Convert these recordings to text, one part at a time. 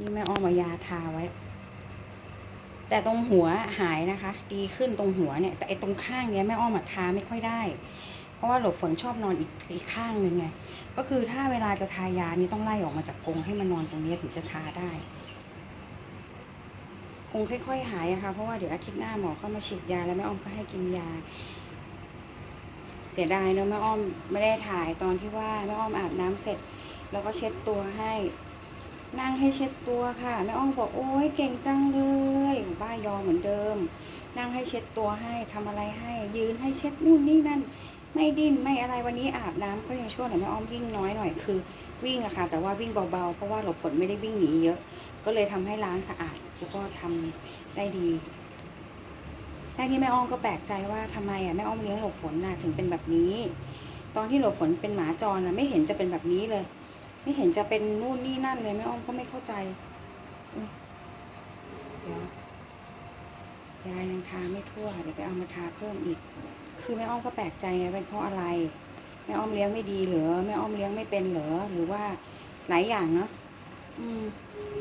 นี่แม่อ้อมเอายาทาไว้ แต่ตรงหัวหายนะคะ ดีขึ้นตรงหัวเนี่ย แต่ไอ้ตรงข้างเนี้ยแม่อ้อมทาไม่ค่อยได้ เพราะว่าหลบฝนชอบนอนอีกอีกข้างหนึ่งไง ก็คือถ้าเวลาจะทายานี่ต้องไล่ออกมาจากกรงให้มันนอนตรงนี้ถึงจะทาได้คงค่อย ๆ หายอะค่ะ เพราะว่าเดี๋ยวอาทิตย์หน้าหมอก็มาฉีดยาแล้วแม่อ้อมก็ให้กินยา เสียดายเนอะแม่อ้อมไม่ได้ถ่ายตอนที่ว่าแม่อ้อมอาบน้ำเสร็จ แล้วก็เช็ดตัวให้ นั่งให้เช็ดตัวค่ะแม่อ้อมบอกโอ้ยเก่งจังเลยบ้ายอเหมือนเดิม นั่งให้เช็ดตัวให้ทำอะไรให้ ยืนให้เช็ดนู่นนี่นั่น ไม่ดิ้นไม่อะไรวันนี้อาบน้ำก็ยังช่วยหน่อยแม่อ้อมวิ่งน้อยหน่อยคือ วิ่งอะค่ะ แต่ว่าวิ่งเบาๆเพราะว่าหลบฝนไม่ได้วิ่งหนีเยอะ ก็เลยทำให้ล้างสะอาดแล้วก็ทำได้ดีแรกที่แม่อ้อมก็แปลกใจว่าทำไมอะแม่อ้อมเลี้ยงหลบฝนน่ะถึงเป็นแบบนี้ ตอนที่หลบฝนเป็นหมาจรน่ะไม่เห็นจะเป็นแบบนี้เลย ไม่เห็นจะเป็นนู่นนี่นั่นเลยแม่อ้อมก็ไม่เข้าใจเดี๋ยวยายังทาไม่ทั่วเดี๋ยวไปเอามาทาเพิ่มอีก คือแม่อ้อมก็แปลกใจไงเป็นเพราะอะไร แม่อ้อมเลี้ยงไม่ดีเหรอแม่อ้อมเลี้ยงไม่เป็นเหรอหรือว่าหลายอย่างเนาะอืม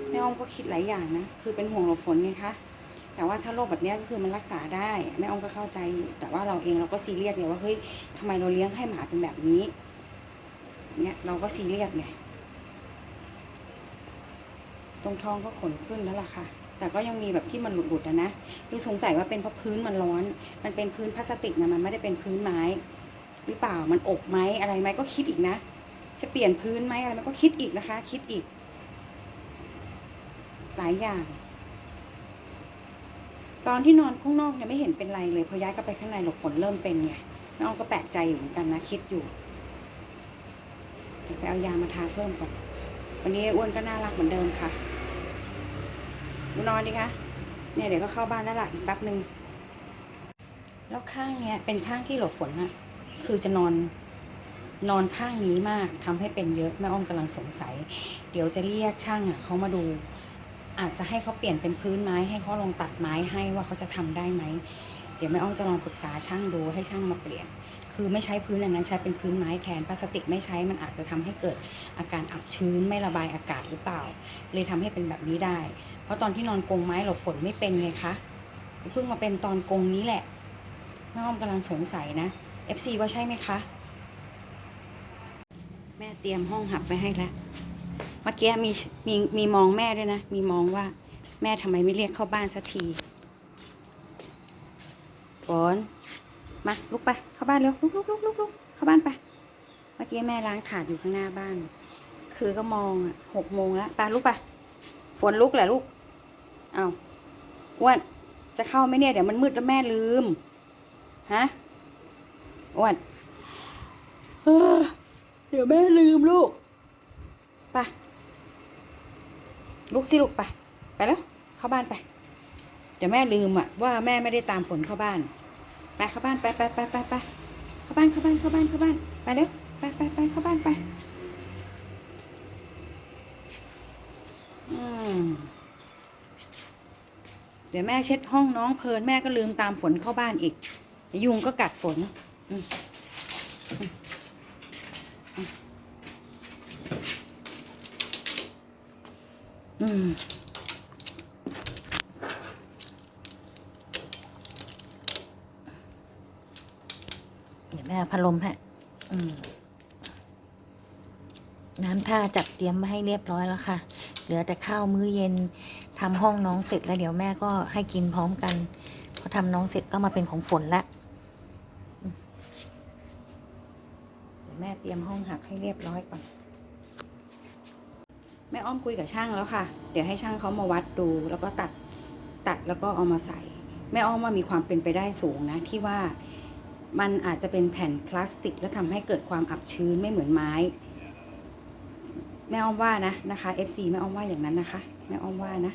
แม่อ้อมก็คิดหลายอย่างนะคือเป็นห่วงหลบฝนไงคะแต่ว่าถ้าโรคแบบนี้ก็คือมันรักษาได้แม่อ้อมก็เข้าใจ แต่ว่าเราเองเราก็ซีเรียสไงว่าเฮ้ยทำไมเราเลี้ยงให้หมาเป็นแบบนี้เนี่ยเราก็ซีเรียสไง ตรงท้องก็ขนขึ้นแล้วล่ะค่ะ แต่ก็ยังมีแบบที่มันหลุดๆนะนะคือสงสัยว่าเป็นเพราะพื้นมันร้อน มันเป็นพื้นพลาสติกนะมันไม่ได้เป็นพื้นไม้ หรือเปล่ามันอบไหมอะไรไหมก็คิดอีกนะ จะเปลี่ยนพื้นไหมอะไรมันก็คิดอีกนะคะ คิดอีก หลายอย่าง ตอนที่นอนข้างนอกเนี่ยไม่เห็นเป็นไรเลยพอย้ายก็ไปข้างในหลบฝนเริ่มเป็นไงน้องก็แปลกใจอยู่เหมือนกันนะคิดอยู่ไปเอายามาทาเพิ่มก่อน วันนี้อ้วนก็น่ารักเหมือนเดิมค่ะดูนอนดิคะ เนี่ยเดี๋ยวก็เข้าบ้านแล้วล่ะอีกแป๊บหนึ่งแล้วข้างเนี้ยเป็นข้างที่หลบฝนอะคือจะนอนนอนข้างนี้มากทำให้เป็นเยอะแม่อ้อมกำลังสงสัย เดี๋ยวจะเรียกช่างอะเขามาดู อาจจะให้เขาเปลี่ยนเป็นพื้นไม้ให้เขาลองตัดไม้ให้ว่าเขาจะทำได้ไหม เดี๋ยวแม่อ้อมจะลองปรึกษาช่างดูให้ช่างมาเปลี่ยน คือไม่ใช้พื้นอันนั้นใช้เป็นพื้นไม้แทนพลาสติกไม่ใช้มันอาจจะทำให้เกิดอาการอับชื้นไม่ระบายอากาศหรือเปล่า เลยทำให้เป็นแบบนี้ได้ เพราะตอนที่นอนกรงไม้หลบฝนไม่เป็นไงคะเพิ่งมาเป็นตอนกรงนี้แหละแม่อ้อมกำลังสงสัยนะ FC ว่าใช่ไหมคะ แม่เตรียมห้องหับไว้ให้แล้วเมื่อกี้มีมีมีมองแม่ด้วยนะ มีมองว่า แม่ทำไมไม่เรียกเข้าบ้านสักทีฝน มาลุกไปเข้าบ้านเร็วลุกลุกลุกลุกลุกเข้าบ้านไปเมื่อกี้แม่ล้างถาดอยู่ข้างหน้าบ้าน คือก็มองอะหกโมงแล้วไปลุกไปฝนลุกแหละลูกเอาอ้วนจะเข้าไหมเนี่ยเดี๋ยวมันมืดแล้วแม่ลืมฮะอ้วนเดี๋ยวแม่ลืมลูกไปลุกสิลูกไป ไปแล้ว เข้าบ้านไป เดี๋ยวแม่ลืมอะว่าแม่ไม่ได้ตามฝนเข้าบ้าน ไปเข้าบ้านไปไปไปไปไปเข้าบ้านเข้าบ้านเข้าบ้านเข้าบ้านไปเร็วไปไปไปเข้าบ้านไปเดี๋ยวแม่เช็ดห้องน้องเพลินแม่ก็ลืมตามฝนเข้าบ้านอีกยวยุงก็กัดฝนอืมอืมอืมอืม เดี๋ยวแม่พัดลมให้อืมน้ำท่าจัดเตรียมมาให้เรียบร้อยแล้วค่ะ เหลือแต่ข้าวมื้อเย็นทำห้องน้องเสร็จแล้วเดี๋ยวแม่ก็ให้กินพร้อมกันพอทำน้องเสร็จก็มาเป็นของฝนละเดี๋ยวแม่เตรียมห้องหักให้เรียบร้อยก่อน แม่อ้อมคุยกับช่างแล้วค่ะ เดี๋ยวให้ช่างเขามาวัดดู แล้วก็ตัดตัดแล้วก็เอามาใส่ แม่อ้อมว่ามีความเป็นไปได้สูงนะที่ว่า มันอาจจะเป็นแผ่นพลาสติก แล้วทำให้เกิดความอับชื้นไม่เหมือนไม้ แม่อ้อมว่านะนะคะ FC แม่อ้อมว่าอย่างนั้นนะคะ แม่อ้อมว่านะ